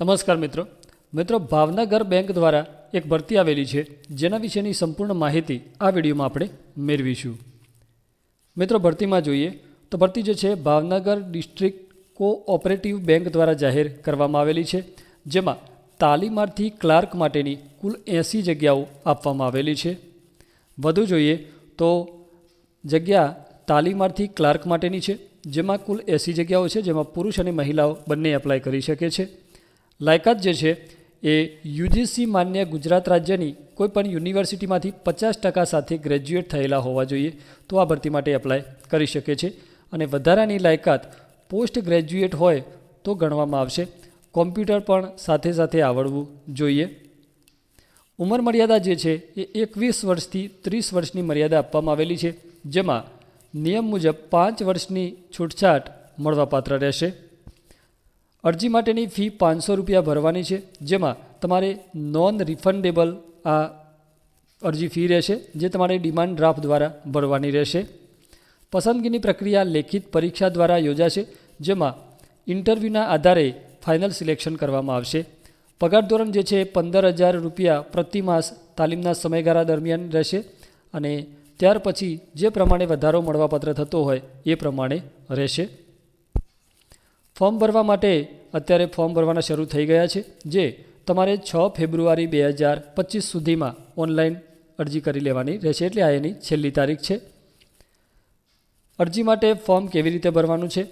નમસ્કાર મિત્રો. મિત્રો, ભાવનગર બેંક દ્વારા એક ભરતી આવેલી છે, જેના વિશેની સંપૂર્ણ માહિતી આ વિડીયોમાં આપણે મેળવીશું. મિત્રો, ભરતીમાં જોઈએ તો ભરતી જે છે, ભાવનગર ડિસ્ટ્રિક્ટ કોઓપરેટિવ બેંક દ્વારા જાહેર કરવામાં આવેલી છે, જેમાં તાલીમાર્થી ક્લાર્ક માટેની કુલ એંસી જગ્યાઓ આપવામાં આવેલી છે. વધુ જોઈએ તો જગ્યા તાલીમાર્થી ક્લાર્ક માટેની છે, જેમાં કુલ એંસી જગ્યાઓ છે, જેમાં પુરુષ અને મહિલાઓ બંને એપ્લાય કરી શકે છે. લાયકાત જે છે એ યુજીસી માન્ય ગુજરાત રાજ્યની કોઈપણ યુનિવર્સિટીમાંથી પચાસ ટકા સાથે ગ્રેજ્યુએટ થયેલા હોવા જોઈએ તો આ ભરતી માટે એપ્લાય કરી શકે છે. અને વધારાની લાયકાત પોસ્ટ ગ્રેજ્યુએટ હોય તો ગણવામાં આવશે. કોમ્પ્યુટર પણ સાથે સાથે આવડવું જોઈએ. ઉંમર મર્યાદા જે છે એ એકવીસ વર્ષથી ત્રીસ વર્ષની મર્યાદા આપવામાં આવેલી છે, જેમાં નિયમ મુજબ પાંચ વર્ષની છૂટછાટ મળવાપાત્ર રહેશે. અરજી માટેની ફી પાંચસો રૂપિયા ભરવાની છે, જેમાં તમારે નોન રિફંડેબલ આ અરજી ફી રહેશે, જે તમારે ડિમાન્ડ ડ્રાફ્ટ દ્વારા ભરવાની રહેશે. પસંદગીની પ્રક્રિયા લેખિત પરીક્ષા દ્વારા યોજાશે, જેમાં ઇન્ટરવ્યૂના આધારે ફાઇનલ સિલેક્શન કરવામાં આવશે. પગાર ધોરણ જે છે, પંદર હજાર રૂપિયા પ્રતિમાસ તાલીમના સમયગાળા દરમિયાન રહેશે અને ત્યાર પછી જે પ્રમાણે વધારો મળવાપાત્ર થતો હોય એ પ્રમાણે રહેશે. ફોર્મ ભરવા માટે અત્યારે ફોર્મ ભરવાના શરૂ થઈ ગયા છે, જે તમારે છ ફેબ્રુઆરી બે હજાર પચીસ સુધીમાં ઓનલાઈન અરજી કરી લેવાની રહેશે. એટલે આ એની છેલ્લી તારીખ છે. અરજી માટે ફોર્મ કેવી રીતે ભરવાનું છે?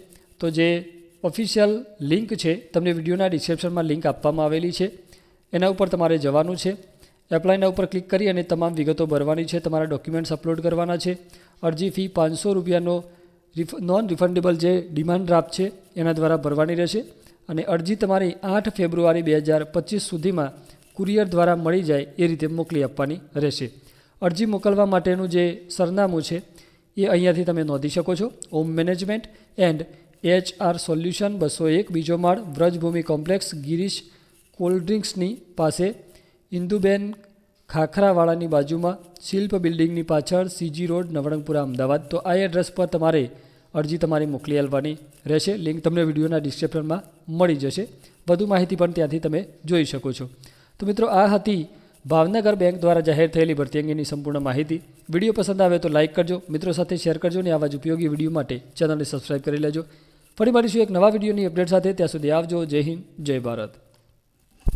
તો જે ઓફિશિયલ લિંક છે, તમને વિડીયોના ડિસ્ક્રિપ્શનમાં લિંક આપવામાં આવેલી છે. એના ઉપર તમારે જવાનું છે. એપ્લાયના ઉપર ક્લિક કરી અને તમામ વિગતો ભરવાની છે. તમારા ડોક્યુમેન્ટ્સ અપલોડ કરવાના છે. અરજી ફી પાંચસો રૂપિયાનો રિફ નોન રિફંડેબલ જે ડિમાન્ડ ડ્રાફ્ટ છે, એના દ્વારા ભરવાની રહેશે. અને અરજી તમારી આઠ ફેબ્રુઆરી બે હજાર પચીસ સુધીમાં કુરિયર દ્વારા મળી જાય એ રીતે મોકલી આપવાની રહેશે. અરજી મોકલવા માટેનું જે સરનામું છે, એ અહીંયાથી તમે નોંધી શકો છો. Home management and H R solution બસો એક, બીજો માળ, વ્રજભૂમિ કોમ્પ્લેક્સ ગિરીશ કોલ્ડ ડ્રિંક્સની પાસે ઇન્દુબેન ખાખરાવાળાની બાજુમાં શિલ્પ બિલ્ડિંગની પાછળ સીજી રોડ, નવરંગપુરા, અમદાવાદ. તો આ એડ્રેસ પર તમારે અરજી તમારી મોકલી આપવાની રહેશે. લિંક તમને વિડીયોના ડિસ્ક્રિપ્શનમાં મળી જશે. વધુ માહિતી પણ ત્યાંથી તમે જોઈ શકો છો. તો મિત્રો, આ હતી ભાવનગર બેંક દ્વારા જાહેર થયેલી ભરતી અંગેની સંપૂર્ણ માહિતી. વીડિયો પસંદ આવે તો લાઇક કરજો, મિત્રો સાથે શેર કરજો અને આવા જ ઉપયોગી વીડિયો માટે ચેનલને સબસ્ક્રાઇબ કરી લેજો. ફરી મળીશું એક નવા વિડીયોની અપડેટ સાથે. ત્યાં સુધી આવજો. જય હિન્દ, જય ભારત.